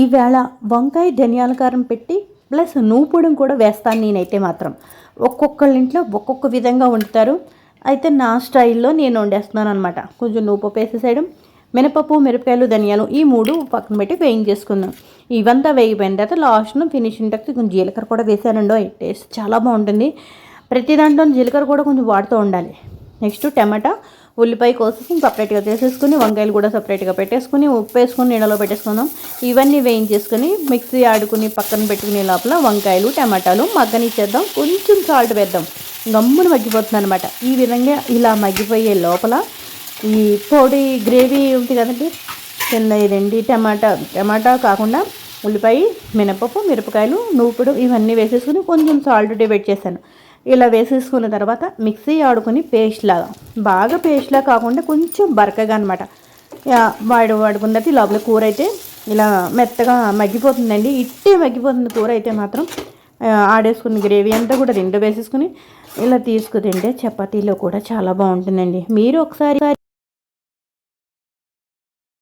ఈవేళ వంకాయ ధనియాల కారం పెట్టి ప్లస్ నూపుడం కూడా వేస్తాను నేనైతే మాత్రం. ఒక్కొక్కళ్ళ ఇంట్లో ఒక్కొక్క విధంగా వండుతారు. అయితే నా స్టైల్లో నేను వండేస్తున్నాను అనమాట కొంచెం నూపు వేసేసేయడం మినపప్పు మిరపకాయలు ధనియాలు ఈ మూడు పక్కన పెట్టి వేయించేసుకుందాం. ఇవంతా వేగిపోయిన తర్వాత లాస్ట్ను ఫినిషింగ్ తర్వాత కొంచెం జీలకర్ర కూడా వేసానండో టేస్ట్ చాలా బాగుంటుంది. ప్రతి దాంట్లో జీలకర్ర కూడా కొంచెం వాడుతూ ఉండాలి. నెక్స్ట్ టమాటా ఉల్లిపాయ కోసేసి సపరేట్గా చేసేసుకుని వంకాయలు కూడా సపరేట్గా పెట్టేసుకుని ఉప్పు వేసుకొని నీళ్ళలో పెట్టేసుకుందాం. ఇవన్నీ వేయించేసుకుని మిక్సీ ఆడుకుని పక్కన పెట్టుకునే లోపల వంకాయలు టమాటాలు మగ్గనిచ్చేద్దాం. కొంచెం సాల్ట్ వేద్దాం. గమ్మున మగ్గిపోతుంది అనమాట ఈ విధంగా ఇలా మగ్గిపోయే లోపల ఈ పొడి గ్రేవీ ఉంది కదండి? చిన్న ఇదండి టమాటా టమాటా కాకుండా ఉల్లిపాయ మినపప్పు మిరపకాయలు నూపుడు ఇవన్నీ వేసేసుకుని కొంచెం సాల్ట్ డివైడ్ చేశాను. ఇలా వేసేసుకున్న తర్వాత మిక్సీ ఆడుకుని పేస్ట్ లాగా బాగా పేస్ట్లా కాకుండా కొంచెం బరకగా అనమాట వాడు వాడుకున్నట్టు లోపల కూర అయితే ఇలా మెత్తగా మగ్గిపోతుందండి. ఇట్టే మగ్గిపోతుంది కూర అయితే మాత్రం. ఆడేసుకుని గ్రేవీ అంతా కూడా రెండు వేసేసుకుని ఇలా తీసుకు తింటే చపాతీలో కూడా చాలా బాగుంటుందండి. మీరు ఒకసారి